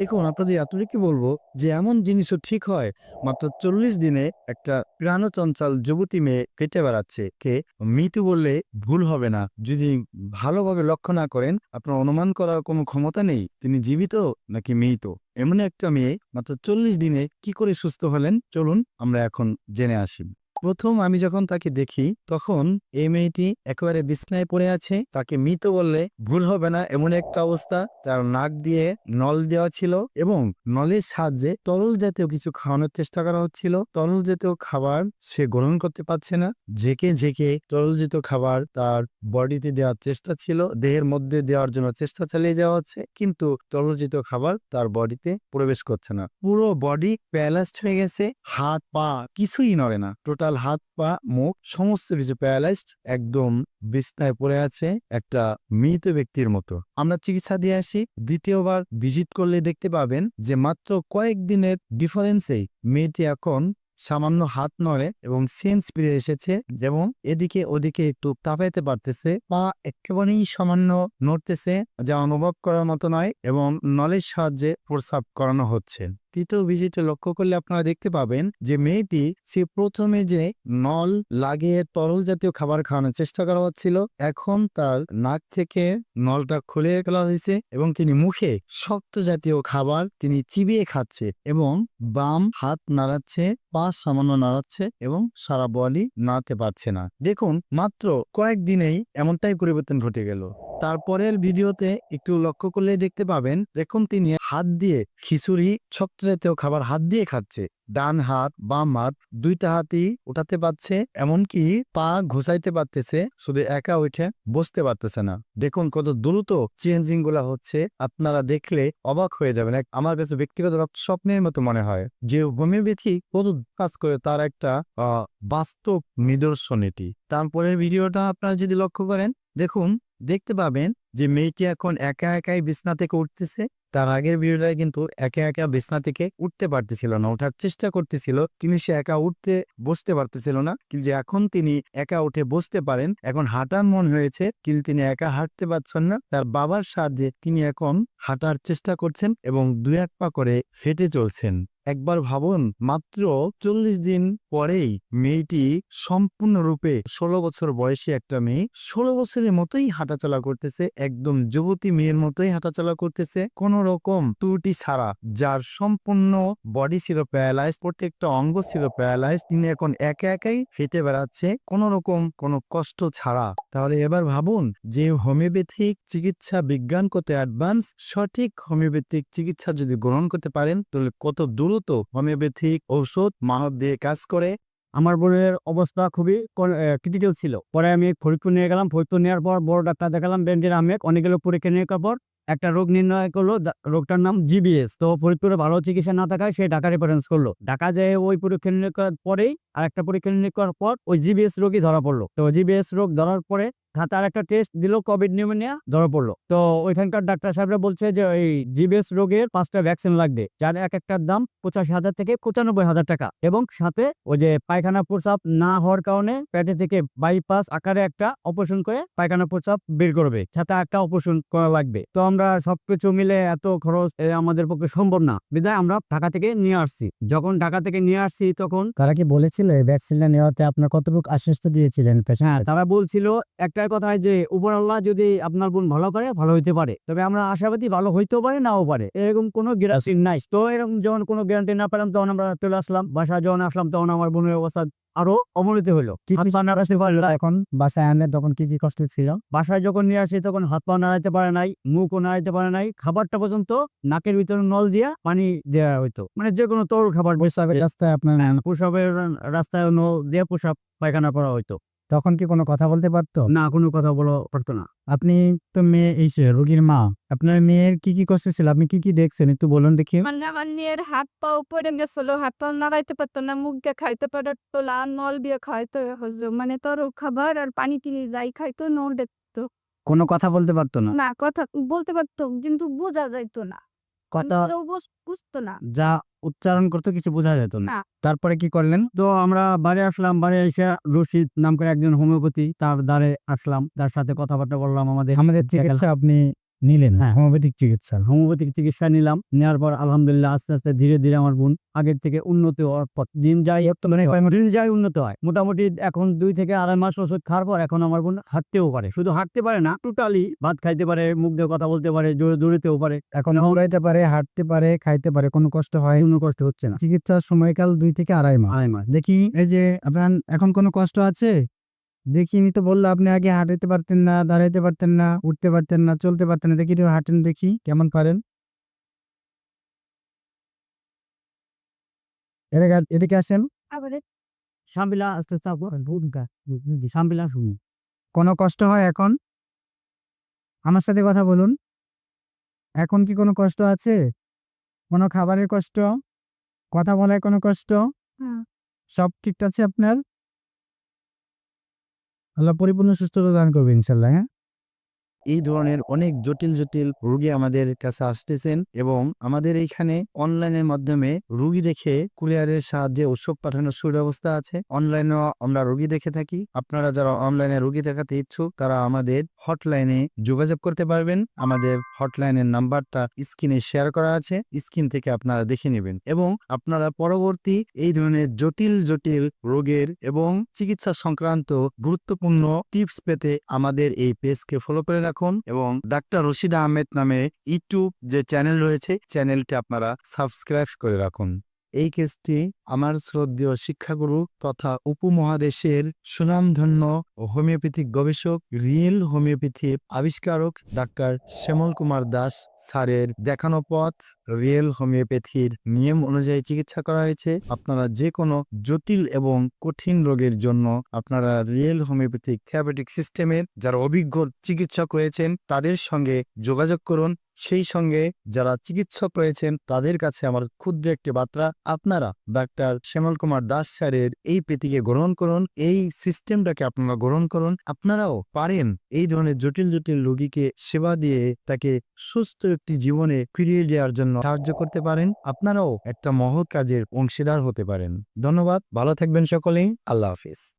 দেখুন, আপনাদের এতটুকু বলব যে এমন জিনিসও ঠিক হয়, মাত্র চল্লিশ দিনে একটা প্রাণচঞ্চল যুবতী মেয়ে কেটে বেড়াচ্ছে। কে? মৃত্যু বললে ভুল হবে না। যদি ভালোভাবে লক্ষ্য না করেন, আপনার অনুমান করার কোনো ক্ষমতা নেই, তিনি জীবিত নাকি মৃত? এমন একটা মেয়ে মাত্র চল্লিশ দিনে কি করে সুস্থ হলেন? চলুন, আমরা এখন জেনে আসি। প্রথম আমি যখন তাকে দেখি, তখন এই মেয়েটি একেবারে বিছনায় পড়ে আছে। তাকে মৃত বললে ভুল হবে না, এমন একটা অবস্থা। তার নাক দিয়ে নল দেওয়া ছিল এবং নলের সাহায্যে তরল জাতীয় কিছু খাওয়ানোর চেষ্টা করা হচ্ছিল। তরল জাতীয় খাবার সে গ্রহণ করতে পারছে না। ঝেঁকে ঝেঁকে তরল জাতীয় খাবার তার বডিতে দেওয়ার চেষ্টা ছিল, দেহের মধ্যে দেওয়ার জন্য চেষ্টা চালিয়ে যাওয়া হচ্ছে, কিন্তু তরল জাতীয় খাবার তার বডিতে প্রবেশ করছে না। পুরো বডি প্যালাস্ট হয়ে গেছে, হাত, পা কিছুই নড়ে না। টোটাল হাত, পা, মুখ সমস্ত কিছু প্যারালাইজড একদম বিছনায় পড়ে আছে একটা মৃত ব্যক্তির মতো। আমরা চিকিৎসা দিয়ে আসি। দ্বিতীয়বার ভিজিট করলে দেখতে পাবেন যে মাত্র কয়েকদিনের ডিফারেন্সেই মেয়েটি এখন সামান্য হাত নড়ে এবং সেন্স ফিরে এসেছে যেমন এদিকে ওদিকে একটু তাপাইতে পারতেছে। পা একেবারেই সামান্য নড়তেছে, যা অনুভব করার মতো নয় এবং নলের সাহায্যে প্রস্রাব করানো হচ্ছে। তৃতীয় ভিজিটে লক্ষ্য করলে আপনারা দেখতে পাবেন যে মেয়েটি সে প্রথমে যে নল লাগিয়ে তরল জাতীয় খাবার খাওয়ানোর চেষ্টা করা হচ্ছিল, এখন তার নাক থেকে নলটা খুলে ফেলা হয়েছে এবং তিনি মুখে শক্ত জাতীয় খাবার তিনি চিবিয়ে খাচ্ছে এবং বাম হাত নাড়াচ্ছে, পা সামান্য নাড়াচ্ছে এবং সারা বডি নাড়াতে পারছে না। দেখুন, মাত্র কয়েকদিনেই এমনটাই পরিবর্তন ঘটে গেল। তারপরের ভিডিওতে একটু লক্ষ্য করলে দেখতে পাবেন, দেখুন তিনি হাত দিয়ে খিচুড়ি শক্ত জাতীয় খাবার হাত দিয়ে খাচ্ছে। ডান হাত, বাম হাত, দুইটা হাতই উঠাতে পারছে, এমনকি পা ঘুষাইতে পারতেছে, শুধু একা উঠে বসতে পারতেছে না। দেখুন কত দ্রুত চেঞ্জিংগুলা হচ্ছে, আপনারা দেখলে অবাক হয়ে যাবেন আমার কাছে ব্যক্তিগত স্বপ্নের মতো মনে হয়। যে হোমিওপ্যাথি কত কাজ করে তার একটা বাস্তব নিদর্শন এটি। তারপরের ভিডিওটা আপনারা যদি লক্ষ্য করেন, দেখুন দেখতে পাবেন যে মেয়েটি এখন একা একাই বিছনা থেকে উঠতেছে। তার আগের ভিডিওটায় কিন্তু একা একা বিছনা থেকে উঠতে পারতেছিল না, ওঠার চেষ্টা করতেছিল কিন্তু সে একা উঠতে বসতে পারতেছিল না। কিন্তু এখন তিনি একা উঠে বসতে পারেন, এখন হাঁটার মন হয়েছে কিন্তু তিনি একা হাঁটতে পারছেন না। তার বাবার সাহায্যে তিনি এখন হাঁটার চেষ্টা করছেন এবং দুই এক পা করে হেঁটে চলছেন। একবার ভাবুন, মাত্র চল্লিশ দিন পরেই মেয়েটি সম্পূর্ণরূপে ষোলো বছর বয়সী একটা মেয়ে। ষোলো বছরের মতোই হাঁটাচলা করতেছে, একদম যুবতী মেয়ের মতোই হাঁটাচলা করতেছে। কোন রকম ত্রুটি ছাড়া, যার সম্পূর্ণ বডি ছিল প্যারালাইজ প্রত্যেকটা অঙ্গ ছিল প্যারালাইজ তিনি এখন একা একাই ফেটে বেড়াচ্ছে। কোন রকম কোনো কষ্ট ছাড়া। তাহলে এবার ভাবুন, যে হোমিওপ্যাথিক চিকিৎসা বিজ্ঞান কত অ্যাডভান্স সঠিক হোমিওপ্যাথিক চিকিৎসা যদি গ্রহণ করতে পারেন, তাহলে কত দ্রুত হোমিওপ্যাথিক ঔষধ মানব দিয়ে কাজ করে। আমার বোনের অবস্থা খুবই ক্রিটিক্যাল ছিল। পরে আমি ফরিদপুর নিয়ে গেলাম। ফরিদপুর নেওয়ার পর বড় ডাক্তার দেখালাম বেন্ডির আহমেদ। অনেকগুলো পরীক্ষা নেওয়ার পর একটা রোগ নির্ণয় করল রোগটার নাম জিবিএস। তো ফরিদপুরে ভালো চিকিৎসা না থাকায় সে ঢাকা রেফারেন্স করল। ঢাকা যেয়ে ওই পরীক্ষা নির্ণয় করার পরেই আর একটা পরীক্ষা নির্ণয় করার পর ওই জিবিএস রোগই ধরা পড়ল। তো জিবিএস রোগ ধরার পরে তার একটা টেস্ট দিল কোভিড নিউমোনিয়া ধরা পড়ল। তো ওইখানকার ডাক্তার সাহেবরা বলছে যে এই জিবিএস রোগের পাঁচটা ভ্যাকসিন লাগবে যার এক একটার দাম পঁচাশি হাজার থেকে পঁচানব্বই হাজার টাকা এবং সাথে ওই যে পায়খানা প্রস্রাব না হওয়ার কারণে পেটে থেকে বাইপাস আকারে একটা অপারেশন করে পায়খানা প্রস্রাব বের করবে সাথে একটা অপারেশন করা লাগবে। তো আমরা সবকিছু মিলে এত খরচ আমাদের পক্ষে সম্ভব না। বিদায় আমরা ঢাকা থেকে নিয়ে আসছি। যখন ঢাকা থেকে নিয়ে আসছি তখন তারা কি বলেছিল ভ্যাকসিনটা নেওয়াতে আপনার কতটুকু আশ্বস্ত দিয়েছিলেন হ্যাঁ তারা বলছিল একটাই কথা যে উপর আল্লাহ যদি আপনার বোন ভালো করে ভালো হইতে পারে। তবে আমরা আশাবাদী ভালো হইতেও পারে নাও পারে। এরকম কোনো গ্যারান্টি নাই। তো এরকম যখন কোনো গ্যারান্টি না পেলাম তখন আমরা চলে আসলাম। বাসায় যখন আসলাম তখন আমার বোনের অবস্থা আরও অবনতি না। এখন বাসায় আনলে তখন কি কি কষ্ট ছিল? বাসায় যখন নিয়ে আসি তখন হাত পা নাড়াইতে পারে নাই মুখও নাড়াইতে পারে নাই। খাবারটা পর্যন্ত নাকের ভিতরে নল দিয়া পানি দেওয়া হইতো। মানে যে কোনো তরল খাবার প্রস্রাবের রাস্তায় আপনার প্রসাবের রাস্তায় নল দিয়ে প্রসাব পায়খানা করা হইতো। তখন কি কোনো কথা বলতে পারতো? না কোনো কথা বলা পারতো না। আপনি তো মেয়ে এই সে রোগীর মা আপনার মেয়ের কি কি কষ্ট ছিল? আপনি কি কি দেখছেন? একটু বলুন দেখি। মানে আমার মেয়ের হাত পা উপরে গেছিল হাত পা নাড়াইতে পারতো না মুখ দিয়ে খাইতে পারতো না নল দিয়ে খাইতে হতো মানে তোর খাবার আর পানি তিনি যাই খাইতো নল দেখতো। কোনো কথা বলতে পারতো না? না কথা বলতে পারতো কিন্তু বোঝা যাইতো না। কথা বুঝতো না। যা উচ্চারণ করতে কিছু বোঝা যেত না। তারপরে কি করলেন? তো আমরা বাড়ি আসলাম বাড়ি এসে রশিদ নাম করে একজন হোমিওপ্যাথি তার দ্বারে আসলাম। তার সাথে কথাবার্তা বললাম আমাদের আমাদের চিকিৎসা আপনি নিলেন। হ্যাঁ। হোমিওপ্যাথিক চিকিৎসা। হোমিওপ্যাথিক চিকিৎসা নিলাম। নেওয়ার পর আলহামদুলিল্লাহ আস্তে আস্তে ধীরে ধীরে আমার বোন আগের থেকে উন্নত হওয়ার পথ। দিন যায় বর্তমানে দিন যায় উন্নত হয়। মোটামুটি এখন দুই থেকে আড়াই মাস ওষুধ খাওয়ার পর এখন আমার বোন হাঁটতেও পারে। শুধু হাঁটতে পারে না টোটালি ভাত খাইতে পারে মুখ দিয়ে কথা বলতে পারে জোরে দৌড়েতেও পারে। এখন দৌড়াইতে পারে হাঁটতে পারে খাইতে পারে কোনো কষ্ট হয়? কোনো কষ্ট হচ্ছে না। চিকিৎসার সময়কাল দুই থেকে আড়াই মাস। আড়াই মাস। দেখি এই যে আপনার এখন কোনো কষ্ট আছে? দেখিনি তো বলল আপনি আগে হাঁটাইতে পারতেন না দাঁড়াইতে পারতেন না উঠতে পারতেন না চলতে পারতেন না। দেখি হাঁটেন দেখি কেমন পারেন? এদিকে আসেন। সাম্বিলা আস্তে আস্তে সাম্বিলা শুনুন। কোনো কষ্ট হয় এখন? আমার সাথে কথা বলুন। এখন কি কোনো কষ্ট আছে? কোনো খাবারের কষ্ট? কথা বলায় কোনো কষ্ট। সব ঠিক আছে আপনার? আল্লাহ পরিপূর্ণ সুস্থতা দান করবে ইনশাল্লাহ হ্যাঁ? এই ধরনের অনেক জটিল জটিল রোগী আমাদের কাছে আসতেছেন এবং আমাদের এইখানে অনলাইনের মাধ্যমে রুগী দেখে কুরিয়ারের সাহায্যে ওষুধ পাঠানোর সুব্যবস্থা আছে। অনলাইনেও আমরা রুগী দেখে থাকি। আপনারা যারা অনলাইনে রুগী দেখাতে ইচ্ছুক, তারা আমাদের হটলাইনে যোগাযোগ করতে পারবেন। আমাদের হটলাইনের নাম্বারটা স্ক্রিনে শেয়ার করা আছে। স্ক্রিন থেকে আপনারা দেখে নেবেন এবং আপনারা পরবর্তী এই ধরনের জটিল জটিল রোগের এবং চিকিৎসা সংক্রান্ত গুরুত্বপূর্ণ টিপস পেতে আমাদের এই পেজকে ফলো করে রাখুন। এবং ডাক্তার রশিদা আহমেদ নামে ইউটিউব যে চ্যানেল রয়েছে চ্যানেলটি আপনারা সাবস্ক্রাইব করে রাখুন। এই কেসটি আমার শ্রদ্ধেয় শিক্ষাগুরু তথা উপমহাদেশের সুনামধন্য হোমিওপ্যাথিক গবেষক, রিয়েল হোমিওপ্যাথি আবিষ্কারক ডাক্তার শ্যামল কুমার দাস স্যারের দেখানো পথ, রিয়েল হোমিওপ্যাথির নিয়ম অনুযায়ী চিকিৎসা করা হয়েছে। আপনারা যে কোনো জটিল এবং কঠিন রোগের জন্য আপনারা রিয়েল হোমিওপ্যাথিক থিয়াবেটিক সিস্টেমের যারা অভিজ্ঞ চিকিৎসক রয়েছেন, তাদের সঙ্গে যোগাযোগ করুন। সেই সঙ্গে যারা চিকিৎসক রয়েছেন, তাদের কাছে আমার ক্ষুদ্র একটি বার্তা। আপনারা ডাক্তার শ্যামল কুমার দাস স্যারের এই পেতিকে গ্রহণ করুন, এই সিস্টেমটাকে আপনারা গ্রহণ করুন। আপনারাও পারেন এই ধরনের জটিল জটিল রোগীকে সেবা দিয়ে তাকে সুস্থ একটি জীবনে ফিরিয়ে দেওয়ার জন্য সাহায্য করতে পারেন। আপনারাও একটা মহৎ কাজের অংশীদার হতে পারেন। ধন্যবাদ, ভালো থাকবেন সকলেই। আল্লাহ হাফিজ।